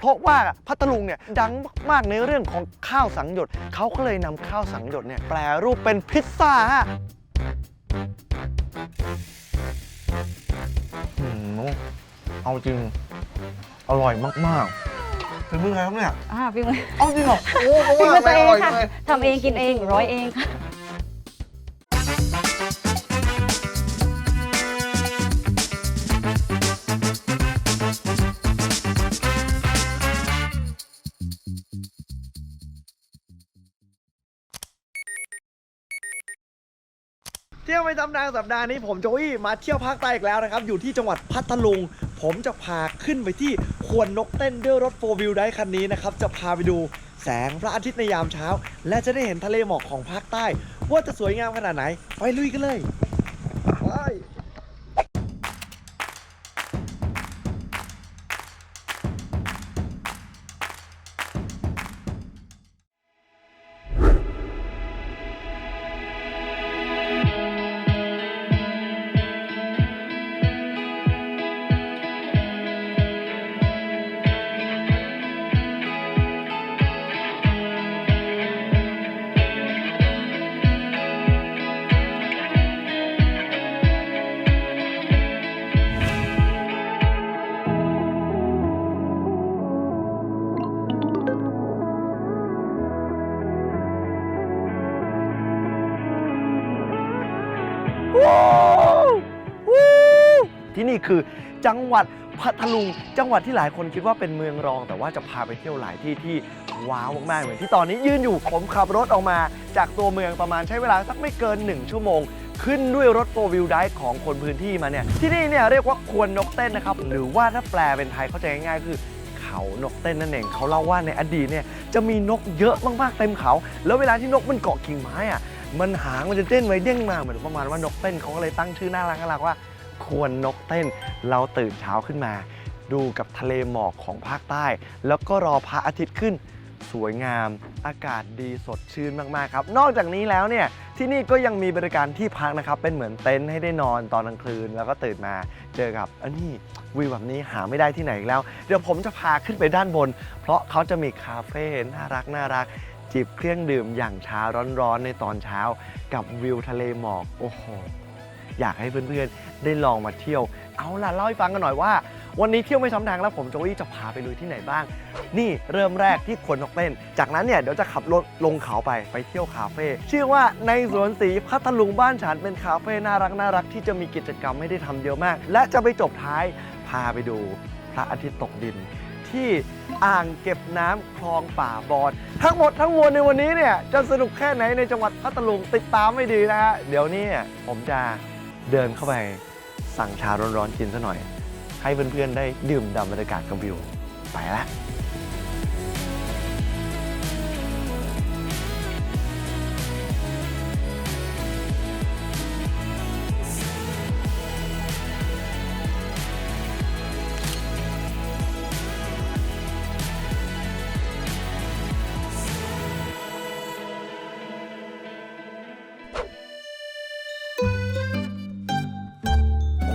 เพราะว่าพัทลุงเนี่ยดังมากๆในเรื่องของข้าวสังหยดเขาก็เลยนำข้าวสังหยดเนี่ยแปลรูปเป็นพิซซ่าฮะอืมเอาจริง อร่อยมากๆเป็นมือไงครับเนี่ยอ่าพี่มือเอาจริงเหรอโอ้โหพี่มือตัวเองร่ยค่ะเลยทำเองกินเองร้อยเองค่ะ เที่ยวไม่จำนานสัปดาห์นี้ผมโจอี้มาเที่ยวภาคใต้อีกแล้วนะครับ อยู่ที่จังหวัดพัทลุง ผมจะพาขึ้นไปที่ควนนกเต้นด้วยรถโฟวิลได้คันนี้นะครับ จะพาไปดูแสงพระอาทิตย์ในยามเช้า และจะได้เห็นทะเลหมอกของภาคใต้ ว่าจะสวยงามขนาดไหน ไปลุยกันเลย นี่คือจังหวัดพัทลุง จังหวัดที่หลายคนคิดว่าเป็นเมืองรอง แต่ว่าจะพาไปเที่ยวหลายที่ที่ว้าวมากๆเหมือนที่ตอนนี้ยืนอยู่ผมขับรถออกมา จากตัวเมืองประมาณใช้เวลาสักไม่เกิน 1 ชั่วโมง ขึ้นด้วยรถโฟวิลไดของคนพื้นที่มาเนี่ยที่นี่เนี่ยเรียกว่าควนนกเต้นนะครับหรือว่าถ้าแปลเป็นไทยเข้าใจง่ายๆคือเขานกเต้นนั่นเองเขาเล่าว่าในอดีตเนี่ยจะมีนกเยอะมากๆเต็มเขา แล้วเวลาที่นกมันเกาะกิ่งไม้อะมันหางมันจะเต้นไว้เด้งมาเหมือนประมาณว่านกเต้นเขาก็เลยตั้งชื่อน่ารักน่ารักว่า ควรนกเต้น เราตื่นเช้าขึ้นมา ดูกับทะเลหมอกของภาคใต้ แล้วก็รอพระอาทิตย์ขึ้น สวยงาม อากาศดีสดชื่นมาก ๆ ครับ นอกจากนี้แล้วเนี่ย ที่นี่ก็ยังมีบริการที่พักนะครับ เป็นเหมือนเต็นท์ให้ได้นอนตอนกลางคืน แล้วก็ตื่นมาเจอกับอันนี้วิวแบบนี้หาไม่ได้ที่ไหนอีกแล้ว เดี๋ยวผมจะพาขึ้นไปด้านบน เพราะเขาจะมีคาเฟ่น่ารักน่ารักจิบเครื่องดื่มอย่างชาร้อนๆในตอนเช้า กับวิวทะเลหมอก โอ้โห อยากให้เพื่อนๆ ได้ลองมาเที่ยว เอาล่ะเล่าให้ฟังกันหน่อยว่า วันนี้เที่ยวไม่ซ้ำทางแล้วผมโจวี่จะพาไปลุยที่ไหนบ้าง นี่เริ่มแรกที่ควนนกเต้น จากนั้นเนี่ยเดี๋ยวจะขับรถลงเขาไปไปเที่ยวคาเฟ่ชื่อว่าในสวนสีพัทลุงบ้านฉันเป็นคาเฟ่น่ารักน่ารักที่จะมีกิจกรรมให้ได้ทำเยอะมาก และจะไปจบท้ายพาไปดูพระอาทิตย์ตกดิน ที่อ่างเก็บน้ำคลองป่าบอน ทั้งหมดทั้งมวลในวันนี้เนี่ยจะสนุกแค่ไหนในจังหวัดพัทลุงติดตามไม่ดีนะฮะเดี๋ยวนี้เนี่ยผมจะ เดินเข้าไปสั่งชาร้อนๆกินซะหน่อย ให้เพื่อนๆได้ดื่มด่ำบรรยากาศกับวิวไปละ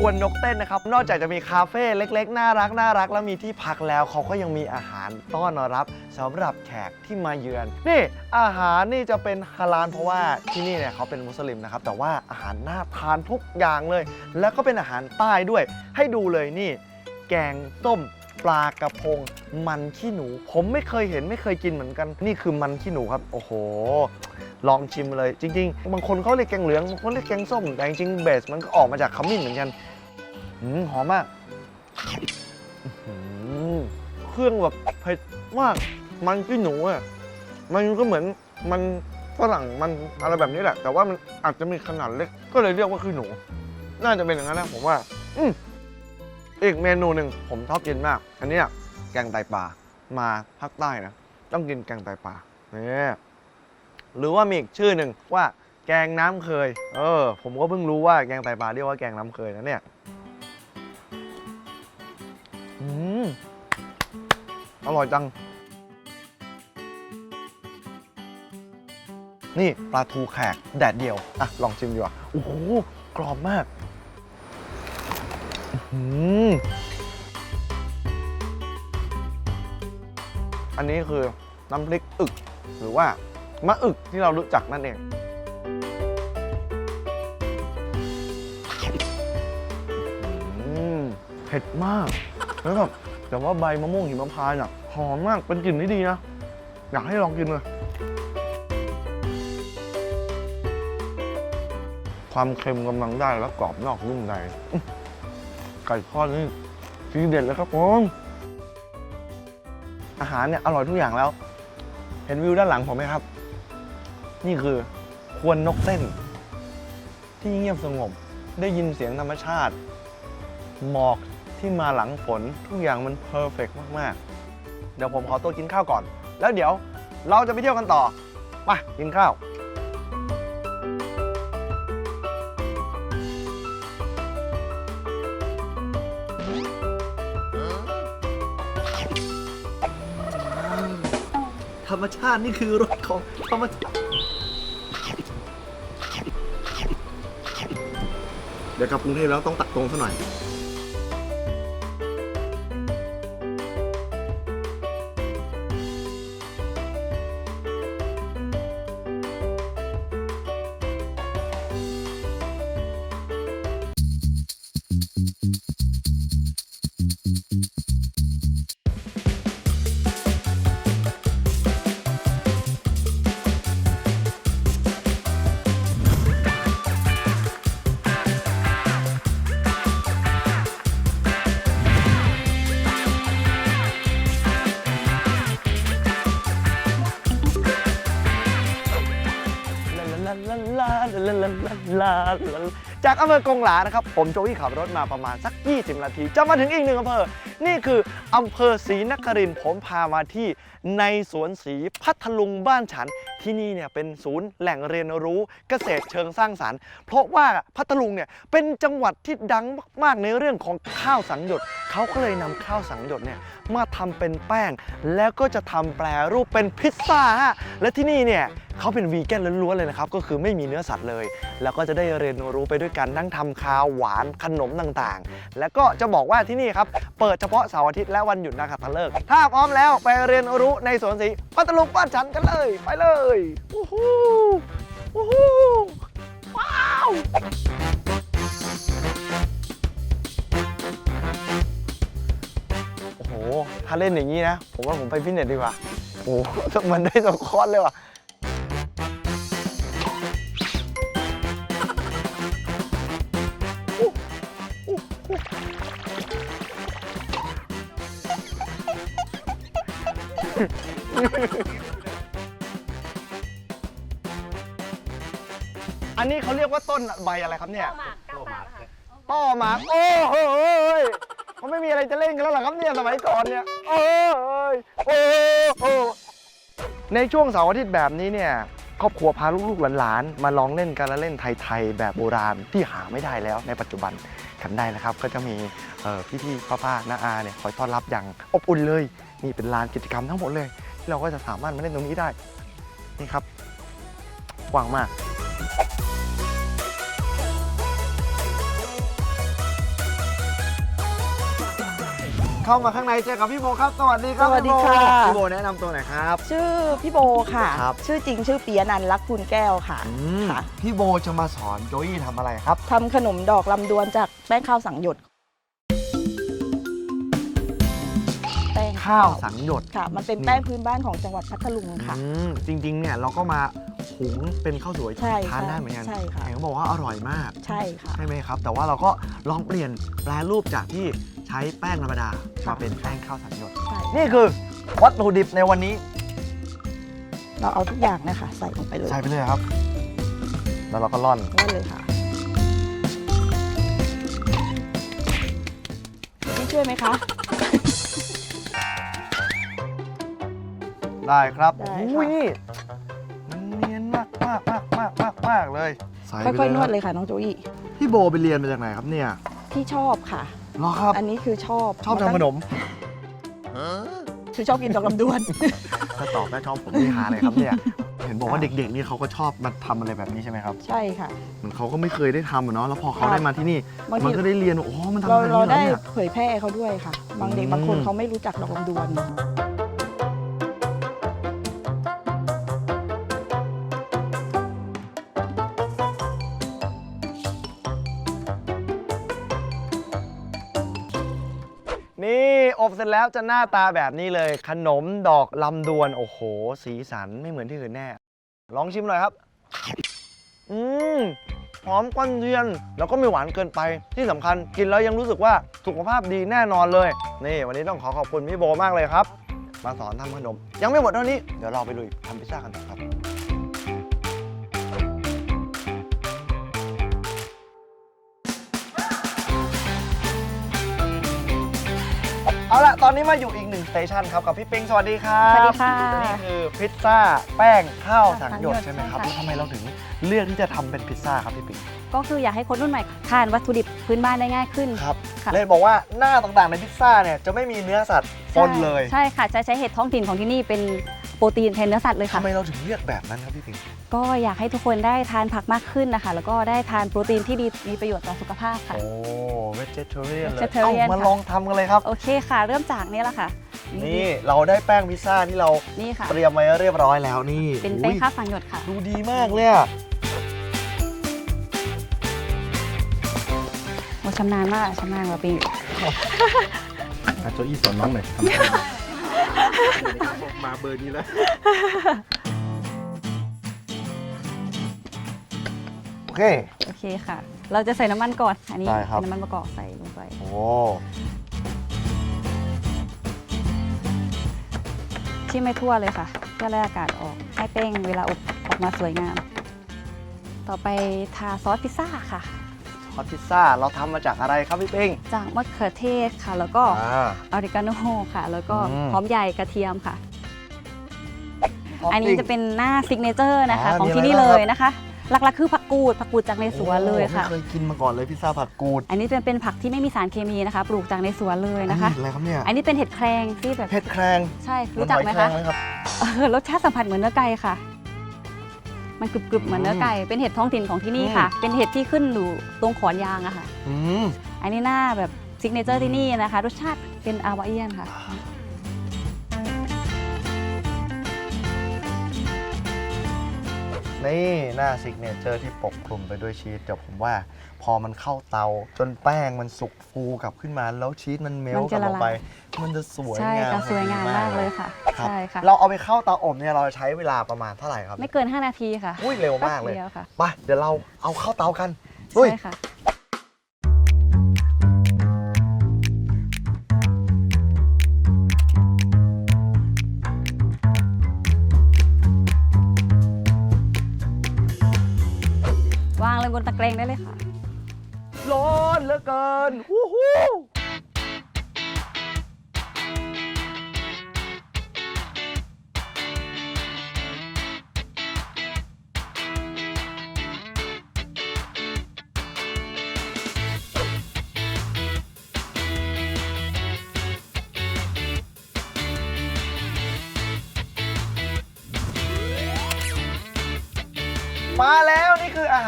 วรนกเต้นนะครับ นอกจากจะมีคาเฟ่เล็กๆ น่ารักน่ารักแล้วมีที่พักแล้วเขาก็ยังมีอาหารต้อนรับสำหรับแขกที่มาเยือน นี่อาหารนี่จะเป็นฮาลาลเพราะว่าที่นี่เนี่ยเขาเป็นมุสลิมนะครับ แต่ว่าอาหารน่าทานทุกอย่างเลย แล้วก็เป็นอาหารใต้ด้วย ให้ดูเลยนี่ แกงส้มปลากระพงมันขี้หนู ผมไม่เคยเห็นไม่เคยกินเหมือนกัน นี่คือมันขี้หนูครับ โอ้โห ลองชิมเลย จริง ๆ บางคนเขาเรียกแกงเหลืองบางคนเรียกแกงส้มแต่จริงๆเบสมันก็ออกมาจากขมิ้นเหมือนกัน อืมหอมมากอื้อหือเครื่องแบบเผ็ดมาก มันขี้หนูอะ มันก็เหมือนมันฝรั่งมันอะไรแบบนี้แหละ แต่ว่ามันอาจจะมีขนาดเล็ก ก็เลยเรียกว่าขี้หนู น่าจะเป็นอย่างนั้นนะผมว่า อืมอีกเมนูหนึ่งผมชอบกินมาก อันเนี้ยแกงไตปลา มาภาคใต้นะ ต้องกินแกงไตปลาเนี่ยหรือว่ามีอีกชื่อหนึ่งว่าแกงน้ำเคย เออ ผมก็เพิ่งรู้ว่าแกงไตปลาเรียกว่าแกงน้ำเคยนะเนี่ย อืมอร่อยจัง นี่ปลาทูแขกแดดเดียว อะ ลองชิมดีกว่า โอ้โห กรอบมาก อืมอันนี้คือน้ำพริกอึก หรือว่ามะอึกที่เรารู้จักนั่นเองอเผ็ดมาก แล้วแบบแต่ว่าใบมะม่วงหิมพานต์อะหอมมากเป็นกลิ่นที่ดีนะ อยากให้ลองกินเลย ความเค็มกำลังได้แล้วกรอบนอกนุ่มในไก่ทอดนี่ทีเด็ดเลยครับผมอาหารเนี่ยอร่อยทุกอย่างแล้ว เห็นวิวด้านหลังผมไหมครับ นี่คือควนนกเต้น ที่เงียบสงบได้ยินเสียงธรรมชาติ หมอก ที่มาหลังฝนทุกอย่างมันเพอร์เฟกมาก ๆ เดี๋ยวผมขอตัวกินข้าวก่อน แล้วเดี๋ยวเราจะไปเที่ยวกันต่อมากินข้าวธรรมชาตินี่คือรสของธรรมชาติเดี๋ยวกลับกรุงเทพแล้วต้องตักตรงซะหน่อย ลาลาลาลาลาจากอำเภอกงหลานะครับ ผมโจวี่ขับรถมาประมาณสัก 20 นาที จะมาถึงอีกหนึ่งอำเภอนี่คืออำเภอศรีนครินทร์ผมพามาที่ในสวนศรีพัทลุงบ้านฉัน ที่นี่เนี่ยเป็นศูนย์แหล่งเรียนรู้เกษตรเชิงสร้างสรรค์ เพราะว่าพัทลุงเนี่ยเป็นจังหวัดที่ดังมากๆในเรื่องของข้าวสังหยดเขาก็เลยนำข้าวสังหยดเนี่ยมาทำเป็นแป้ง แล้วก็จะทำแปรรูปเป็นพิซซ่าฮะและที่นี่เนี่ยเขาเป็นวีแกนล้วนๆเลยนะครับ ก็คือไม่มีเนื้อสัตว์เลย แล้วก็จะได้เรียนรู้ไปด้วยกันทั้งทำคาวหวานขนมต่างๆ แล้วก็จะบอกว่าที่นี่ครับเปิดเฉพาะเสาร์อาทิตย์และวันหยุดนักขัตฤกษ์ถ้าพร้อมแล้วไปเรียนรู้ในสวนสีพัทลุงบ้านฉันกันเลย ไปเลยวู้ฮู้วู้ฮู้ว้าวโอ้โหถ้าเล่นอย่างนี้นะ ผมว่าผมไปฟิตเนสดีกว่าโอ้โหมันได้สองคอร์สเลยว่ะ อันนี้เขาเรียกว่าต้นใบอะไรครับเนี่ยต้อหมากโอ้โหยเขาไม่มีอะไรจะเล่นกันแล้วเหรอครับเนี่ยสมัยก่อนเนี่ยโอ้ยโอ้โหในช่วงเสาร์อาทิตย์แบบนี้เนี่ยครอบครัวพาลูกๆหลานๆมาลองเล่นการละเล่นไทยๆแบบโบราณที่หาไม่ได้แล้วในปัจจุบันกันได้นะครับ ก็จะมีเอ่อพี่ๆป้าๆน้าอาเนี่ยคอยต้อนรับอย่างอบอุ่นเลย นี่เป็นลานกิจกรรมทั้งหมดเลย ที่เราก็จะสามารถมาเล่นตรงนี้ได้ นี่ครับ กว้างมากเข้ามาข้างในเจอกับพี่โบครับ สวัสดีครับสวัสดีพี่โบค่ะพี่โบแนะนำตัวหน่อยครับ ชื่อพี่โบค่ะ ครับ ชื่อจริงชื่อปียนันท์รักคุณแก้วค่ะอืมค่ะพี่โบจะมาสอนโจยี่ทำอะไรครับ ทำขนมดอกลำดวนจากแป้งข้าวสังหยด ข้าวสังหยด ค่ะ มันเป็นนี่แป้งพื้นบ้านของจังหวัดพัทลุงค่ะ อืมจริงๆ เนี่ยเราก็มาหุงเป็นข้าวสวยใช่ทานใช่ได้เหมือนกันใช่ค่ะ เห็นเขาบอกว่าอร่อยมากใช่ค่ะ ใช่ไหมครับ แต่ว่าเราก็ลองเปลี่ยนแปลรูปจากที่ใช้แป้งธรรมดาค่ะ มาเป็นแป้งข้าวสังหยด ใช่นี่คือวัตถุดิบในวันนี้เราเอาทุกอย่างนะคะ ใส่ลงไปเลยใส่ไปเลยครับ แล้วเราก็ร่อนนั่นเลยค่ะพี่ช่วยไหมคะ ได้ครับได้ค่ะ อุ้ยนี่มันเนียนมากมากมากมากมากมากเลยใส่ไปค่อยๆนวดรับเลยค่ะน้องโจอี้พี่โบไปเรียนมาจากไหนครับเนี่ยพี่ชอบค่ะ เหรอครับ อันนี้คือชอบชอบทำขนมคือชอบกินดอกลำดวน ถ้าตอบได้ชอบผมนี่หาเลยครับเนี่ย เห็นบอกว่าเด็กๆนี่เขาก็ชอบมาทำอะไรแบบนี้ใช่ไหมครับใช่ค่ะ เหมือนเขาก็ไม่เคยได้ทำอะเนาะแล้วพอเขาครับได้มาที่นี่ บางมัทีนก็ได้เรียนว่าโอ้มันทำเราแบบเรานี้เหรอได้เนี่ย เผยแพร่เขาด้วยค่ะ บางเด็กอืมบางคนเขาไม่รู้จักดอกลำดวน อบเสร็จแล้วจะหน้าตาแบบนี้เลย ขนมดอกลำดวน โอ้โห สีสันไม่เหมือนที่อื่นแน่ ลองชิมหน่อยครับ อืมหอมกวนเทียน แล้วก็ไม่หวานเกินไปที่สำคัญกินแล้วยังรู้สึกว่าสุขภาพดีแน่นอนเลย นี่วันนี้ต้องขอขอบคุณพี่โบมากเลยครับ มาสอนทำขนม ยังไม่หมดเท่านี้ เดี๋ยวเราไปลุยทำพิซซ่ากันต่อครับ เอาละตอนนี้มาอยู่อีกหนึ่งสเตชันครับกับพี่ปิงสวัสดีครับสวัสดีค่ะนี่คือพิซซ่าแป้งข้าวสังหยดสังหยดใช่ไหมครับใช่แล้วค่ะ ทำไมเราถึงเลือกที่จะทำเป็นพิซซ่าครับพี่ปิงก็คืออยากให้คนรุ่นใหม่ทานวัตถุดิบพื้นบ้านได้ง่ายขึ้น ครับค่ะ เลยบอกว่าหน้าต่างๆในพิซซ่าเนี่ยจะไม่มีเนื้อสัตว์ปนเลย ใช่ค่ะจะใช้เห็ดท้องถิ่นของที่นี่เป็น โปรตีนแทนเนื้อสัตว์เลยทำค่ะไมเราถึงเลือกแบบนั้นครับพี่ปิง ก็อยากให้ทุกคนได้ทานผักมากขึ้นนะคะ แล้วก็ได้ทานโปรตีนที่ดีมีประโยชน์ต่อสุขภาพค่ะ โอ้เวจเทเรียนเลย vegetarian เอามาค่ะ ลองทำกันเลยครับ โอเคค่ะ เริ่มจากนี้แหละค่ะ นี่เราได้แป้งพิซซ่าที่เรานี่ค่ะ เตรียมไว้เรียบร้อยแล้วนี่เป็นแป้งอุ๊ยข้าวสังหยดค่ะ ดูดีมากเลยอะโอ้ชำนาญมากชำนาญกว่าปิงอาโจอี้สอนน้องหน่อยทำได้ มาเบอร์นี้แล้ว โอเค โอเคค่ะ เราจะใส่น้ำมันก่อน อันนี้ได้ครับเป็นน้ำมันมะกอกใส่ลงไป โอ้ที่ไม่ทั่วเลยค่ะเพื่อไล่อากาศออก ให้แป้งเวลาอบออกมาสวยงาม ต่อไปทาซอสพิซซ่าค่ะ ฮอตพิซซ่าเราทำมาจากอะไรครับพี่ปิง จากมะเขือเทศค่ะ แล้วก็อ่า ออริกาโนค่ะ แล้วก็อืม หอมใหญ่กระเทียมค่ะท็ปปิ้งอันนี้จะเป็นหน้าซิกเนเจอร์นะคะ อ่าของมีอะไรที่นี่บ้างเลครับ ยนะคะ หลักๆคือผักกูดผักกูดจากในสวนเลยค่ะ โอ้ไม่เคยกินมาก่อนเลยพิซซ่าผักกูดอันนี้จะเป็นผักที่ไม่มีสารเคมีนะคะ ปลูกจากในสวนเลยนะคะ อัอะไรครับเนี่ยอันนี้เป็นเห็ดแครงที่แบบเผ็ดแครงใช่รู้จักไหมอนอยแรงคะไหมครับ เออรสชาติสัมผัสเหมือนเนื้อไก่ค่ะ มันกรึบๆเหมือนเนื้อไก่ เป็นเห็ดท้องถิ่นของที่นี่ค่ะ เป็นเห็ดที่ขึ้นอยู่ตรงขอนยางอะค่ะ อืม อันนี้หน้าแบบซิกเนเจอร์ที่นี่นะคะ รสชาติเป็นอาวาเอียนค่ะ นี่หน้าซิกเนเจอร์ที่ปกคลุมไปด้วยชีสเดี๋ยวผมว่า พอมันเข้าเตา จนแป้งมันสุกฟูกลับขึ้นมา แล้วชีสมันเมลมันกลัจะบละออกลายไป มันจะสวยใช่งามค่ะสวยงามมากเลยค่ะครับใช่ค่ะ เราเอาไปเข้าเตาอบเนี่ยเราใช้เวลาประมาณเท่าไหร่ครับไม่เกิน 5 นาทีค่ะอุ้ยเร็วมากเลยแป๊บดีวค่ะ ไปเดี๋ยวเราเอาเข้าเตากันลุย ใช่ค่ะ บนตะแกรงได้เลยค่ะ ร้อนเหลือเกิน ฮู้ฮู้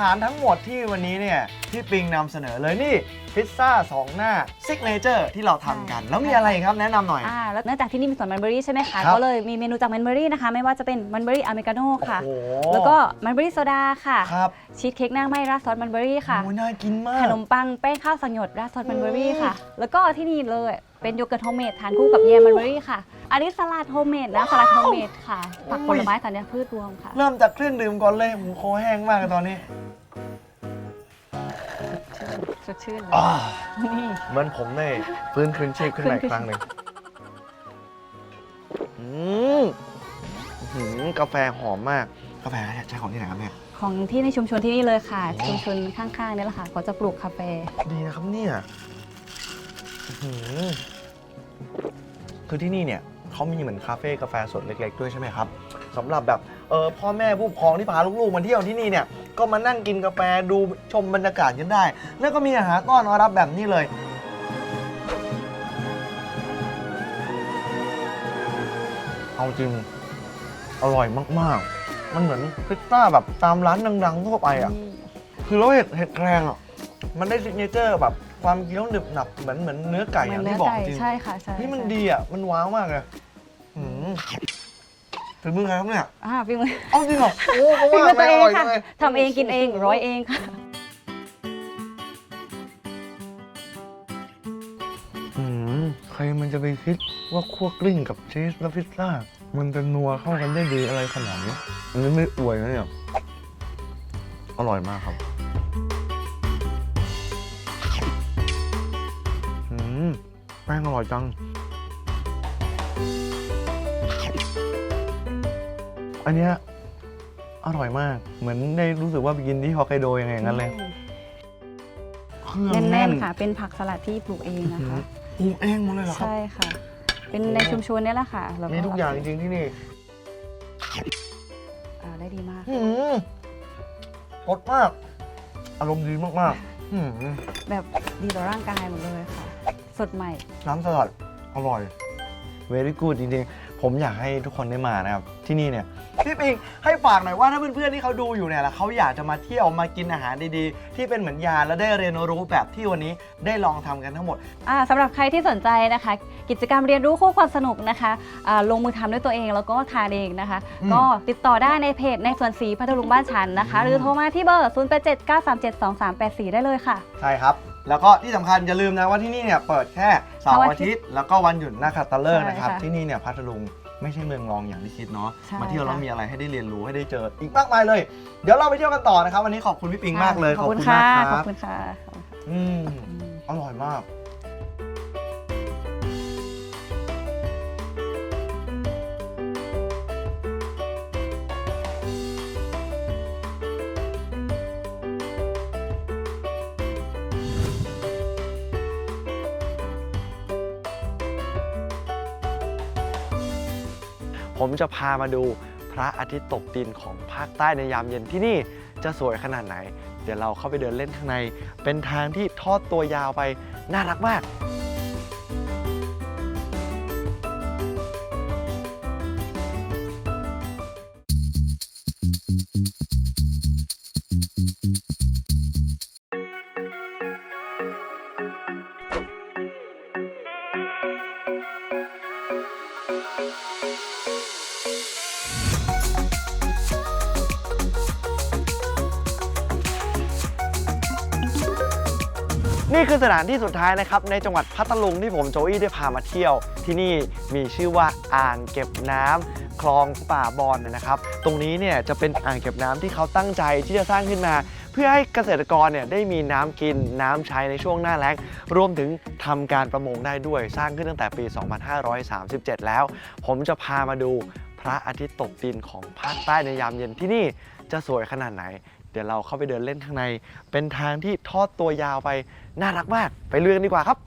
าหารทั้งหมดที่วันนี้เนี่ยพี่ปิงนำเสนอเลยนี่พิซซ่าสองหน้าซิกเนเจอร์ที่เราทำกัน แล้วมีอะไรอีกครับแนะนำหน่อย อ่าแล้วเนื่องจากที่นี่มีสวนมันเบอรี่ใช่ไหมคะ ครับก็เลยมีเมนูจากมันเบอรี่นะคะ ไม่ว่าจะเป็นมันเบอรี่อเมริกาโน่ค่ะ โอ้โห แล้วก็มันเบอรี่โซดาค่ะ ครับชีสเค้กหน้าไหม้ราดซอสมันเบอรี่ค่ะ โอ้ยน่ากินมากขนมปังแป้งข้าวสังหยดราดซอสมันเบอรี่ค่ะ แล้วก็ที่นี่เลย เป็นโยเกิร์ตโฮมเมดทานคู่กับแยมมันเบอรี่ค่ะ อันนี้สลัดโฮมเมดนะสลัดโฮมเมดค่ะผักผลไม้สัญญาพืชรวมค่ะ เริ่มจากเครื่องดื่มก่อนเลยผมคอแห้งมากเลยตอนนี้สดชื่นเลยอ่านี่เหมือนผมเนี่ยฟื้นคืนชีพขึ้นมาอีกฟื้นคืนครั้งหนึ่งอืมอื้อหือกาแฟหอมมาก กาแฟใช้ของที่ไหนครับเนี่ย ของที่ในชุมชนที่นี่เลยค่ะโอ้ชุมชนข้างๆนี่แหละค่ะเขาจะปลูกคาเฟ่ดีนะครับเนี่ย อื้อหือคือที่นี่เนี่ยเขามีเหมือนคาเฟ่กาแฟสดเล็ก ๆ ด้วยใช่ไหมครับสำหรับแบบเออพ่อแม่ผู้ปกครองที่พาลูกๆมาเที่ยวที่นี่เนี่ยก็มานั่งกินกาแฟดูชมบรรยากาศกันได้ แล้วก็มีอาหารต้อนรับแบบนี้เลย เอาจริงอร่อยมากๆ มันเหมือนพิซซ่าแบบตามร้านดังๆทั่วไปอะ คือแล้วเห็ดเห็ดแครงอะ มันได้ซิกเนเจอร์แบบ ความเคี้ยวหนึบหนับเหมือนเหมือนเนื้อไก่เหมืออนย่างเนื้อที่บอกไก่จริงใช่ค่ะใช่นี่มันใช่ดีอะมันว้าวมากเลยหืมถึงมือใครครับเนี่ยอ่าพี่มือเอาจริงเหรอโอ้เพราะพี่ว่ามือตัวเองร่ยค่ะจัลยทำเองกินเองร้อยเองค่ะหืมใครมันจะไปคิดคิดว่าคั่วกลิ้งกับชีสและพิซซ่ามันจะนัวเข้ากันได้ดีอะไรขนาดนี้อันนี้ไม่อวยนะเนี่ยอร่อยมากครับ แป้งอร่อยจัง อันเนี้ยอร่อยมาก เหมือนได้รู้สึกว่าไปกินที่ฮอกไกโดยังไงอย่างนั้นเลยเครื่องแน่นๆค่ะ เป็นผักสลัดที่ปลูกเองนะคะ ปลูกเองหมดเลยเหรอครับ ใช่ค่ะ เป็นในชุมชนเนี่ยแหละค่ะแล้วมีทุกอย่างจริงๆที่นี่อ่าได้ดีมากหืมรสมาก อารมณ์ดีมากๆหืมแบบดีต่อร่างกายหมดเลยค่ะ สดใหม่ น้ำสลัดอร่อย very good จริงๆ ผมอยากให้ทุกคนได้มานะครับ ที่นี่เนี่ยพี่ปิงให้ฝากหน่อยว่าถ้าเพื่อนๆที่เขาดูอยู่เนี่ยแล้วเขาอยากจะมาเที่ยวมากินอาหารดีๆ ที่เป็นเหมือนยาและได้เรียนรู้แบบที่วันนี้ได้ลองทำกันทั้งหมด อ่าสำหรับใครที่สนใจนะคะ กิจกรรมเรียนรู้คู่ความสนุกนะคะอ่าลงมือทำด้วยตัวเองแล้วก็ทานเองนะคะ อืม ก็ติดต่อได้ในเพจในส่วนสีพัทลุงบ้านฉันนะคะอืมหรือโทรมาที่เบอร์ 0 8 7 9 3 7 2 3 8 4 ได้เลยค่ะ ใช่ครับ แล้วก็ที่สำคัญอย่าลืมนะว่าที่นี่เนี่ยเปิดแค่เสาร์เสาร์อาอาทิทิตตย์ย์ แล้วก็วันหยุดนักขัตฤกษ์นะครับ ใช่ค่ะที่นี่เนี่ยพัทลุงไม่ใช่เมืองรองอย่างที่คิดเนาะใช่มาเที่ยวแล้วค่ะมีอะไรให้ได้เรียนรู้ให้ได้เจออีกมากมายเลย เดี๋ยวเราไปเที่ยวกันต่อนะครับ วันนี้ขอบคุณพี่ปิงมากเลยขอบคุณมาค่ะกคขอรับบคุณค่ะขอบคุณค่ะ อืมอืมอร่อยมาก ผมจะพามาดูพระอาทิตย์ตกดินของภาคใต้ในยามเย็นที่นี่จะสวยขนาดไหน เดี๋ยวเราเข้าไปเดินเล่นข้างใน เป็นทางที่ทอดตัวยาวไปน่ารักมาก ถานที่สุดท้ายนะครับในจังหวัดพัทลุงที่ผมโจอี้ได้พามาเที่ยว ที่นี่มีชื่อว่าอ่างเก็บน้ำคลองป่าบอนนะครับ ตรงนี้เนี่ยจะเป็นอ่างเก็บน้ำที่เขาตั้งใจที่จะสร้างขึ้นมา เพื่อให้เกษตรกรเนี่ยได้มีน้ำกินน้ำใช้ในช่วงหน้าแล้ง รวมถึงทำการประมงได้ด้วยสร้างขึ้นตั้งแต่ปี 2537 แล้ว ผมจะพามาดูพระอาทิตย์ตกดินของภาคใต้ในยามเย็นที่นี่จะสวยขนาดไหน เดี๋ยวเราเข้าไปเดินเล่นข้างใน เป็นทางที่ทอดตัวยาวไป น่ารักมากไปเรือนดีกว่าครับ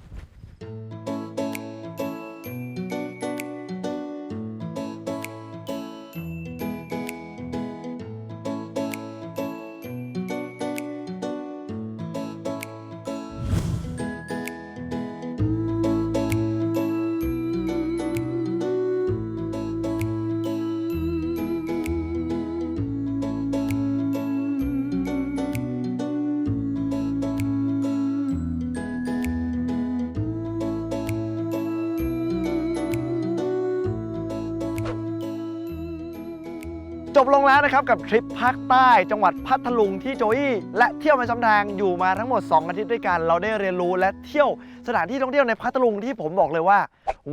จบลงแล้วนะครับกับทริปภาคใต้ จังหวัดพัทลุงที่โจอี้และเที่ยวมาสำทางอยู่มาทั้งหมด 2 อาทิตย์ด้วยกัน เราได้เรียนรู้และเที่ยวสถานที่ท่องเที่ยวในพัทลุงที่ผมบอกเลยว่า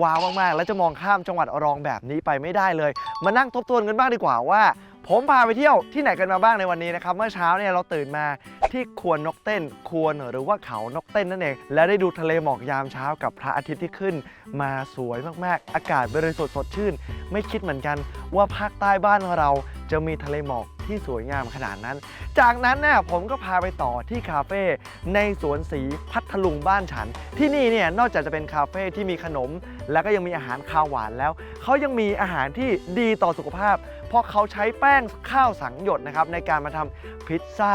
ว้าวมากๆ และจะมองข้ามจังหวัดรองแบบนี้ไปไม่ได้เลย มานั่งทบทวนกันบ้างดีกว่าว่า ผมพาไปเที่ยวที่ไหนกันมาบ้างในวันนี้นะครับเมื่อเช้าเนี่ยเราตื่นมาที่ควนนกเต้น ควรหรือว่าเขานกเต้นนั่นเอง และได้ดูทะเลหมอกยามเช้ากับพระอาทิตย์ที่ขึ้น มาสวยมากๆ อากาศบริสุทธิ์สดชื่น ไม่คิดเหมือนกันว่าภาคใต้บ้านเรา จะมีทะเลหมอกที่สวยงามขนาดนั้น จากนั้นเนี่ยผมก็พาไปต่อที่คาเฟ่ในสวนสีพัทลุงบ้านฉัน ที่นี่เนี่ยนอกจากจะเป็นคาเฟ่ที่มีขนม แล้วก็ยังมีอาหารคาวหวานแล้ว เขายังมีอาหารที่ดีต่อสุขภาพ เพราะเขาใช้แป้งข้าวสังหยดนะครับในการมาทำพิซซ่า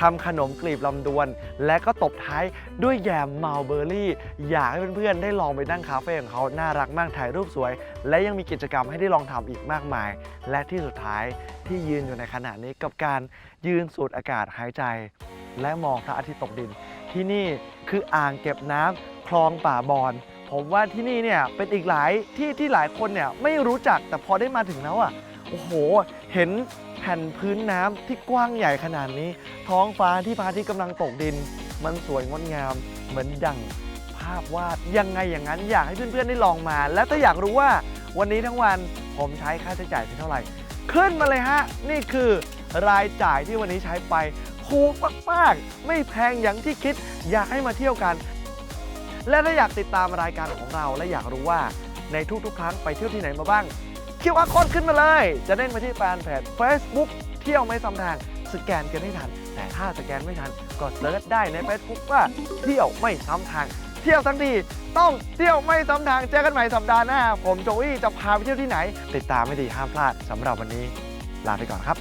ทำขนมกลีบลำดวน และก็ตบท้ายด้วยแยมมัลเบอร์รี่ อยากให้เพื่อนๆ ได้ลองไปนั่งคาเฟ่ของเขาน่ารักมากถ่ายรูปสวย และยังมีกิจกรรมให้ได้ลองทำอีกมากมาย และที่สุดท้ายที่ยืนอยู่ในขณะนี้กับการยืนสูดอากาศหายใจ และมองพระอาทิตย์ตกดิน ที่นี่คืออ่างเก็บน้ำคลองป่าบอนผมว่าที่นี่เนี่ยเป็นอีกหลายที่ที่หลายคนเนี่ยไม่รู้จักแต่พอได้มาถึงแล้วอะ โอ้โห เห็นแผ่นพื้นน้ำที่กว้างใหญ่ขนาดนี้ ท้องฟ้าที่พระอาทิตย์กำลังตกดิน มันสวยงดงาม เหมือนดั่งภาพวาดยังไงอย่างนั้นอยากให้เพื่อนๆได้ลองมา และถ้าอยากรู้ว่าวันนี้ทั้งวันผมใช้ค่าใช้จ่ายเพียงเท่าไหร่ ขึ้นมาเลยฮะ นี่คือรายจ่ายที่วันนี้ใช้ไปถูกมากๆไม่แพงอย่างที่คิดอยากให้มาเที่ยวกัน และถ้าอยากติดตามรายการของเราและอยากรู้ว่าในทุกๆ ครั้งไปเที่ยวที่ไหนมาบ้าง คิวอาร์โค้ดขึ้นมาเลย จะเด้งมาที่แฟนเพจ Facebook เที่ยวไม่ซ้ำทางสแกนกันให้ทัน แต่ถ้าสแกนไม่ทันก็เซิร์ชได้ใน Facebook ว่าเที่ยวไม่ซ้ำทาง เที่ยวทั้งทีต้องเที่ยวไม่ซ้ำทางเจอกันใหม่สัปดาห์หน้า ผมโจวี่จะพาไปเที่ยวที่ไหน ติดตามไม่ดีห้ามพลาดสำหรับวันนี้ ลาไปก่อนครับ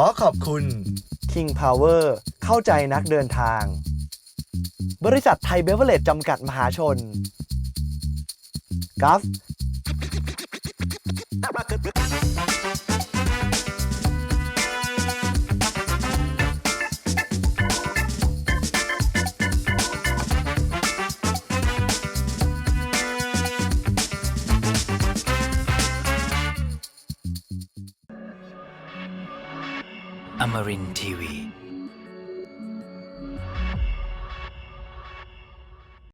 อขอบคุณ King Power เข้าใจนักเดินทาง บริษัทไทยเบเวอร์เลจจำกัดมหาชนกัฟ In TV.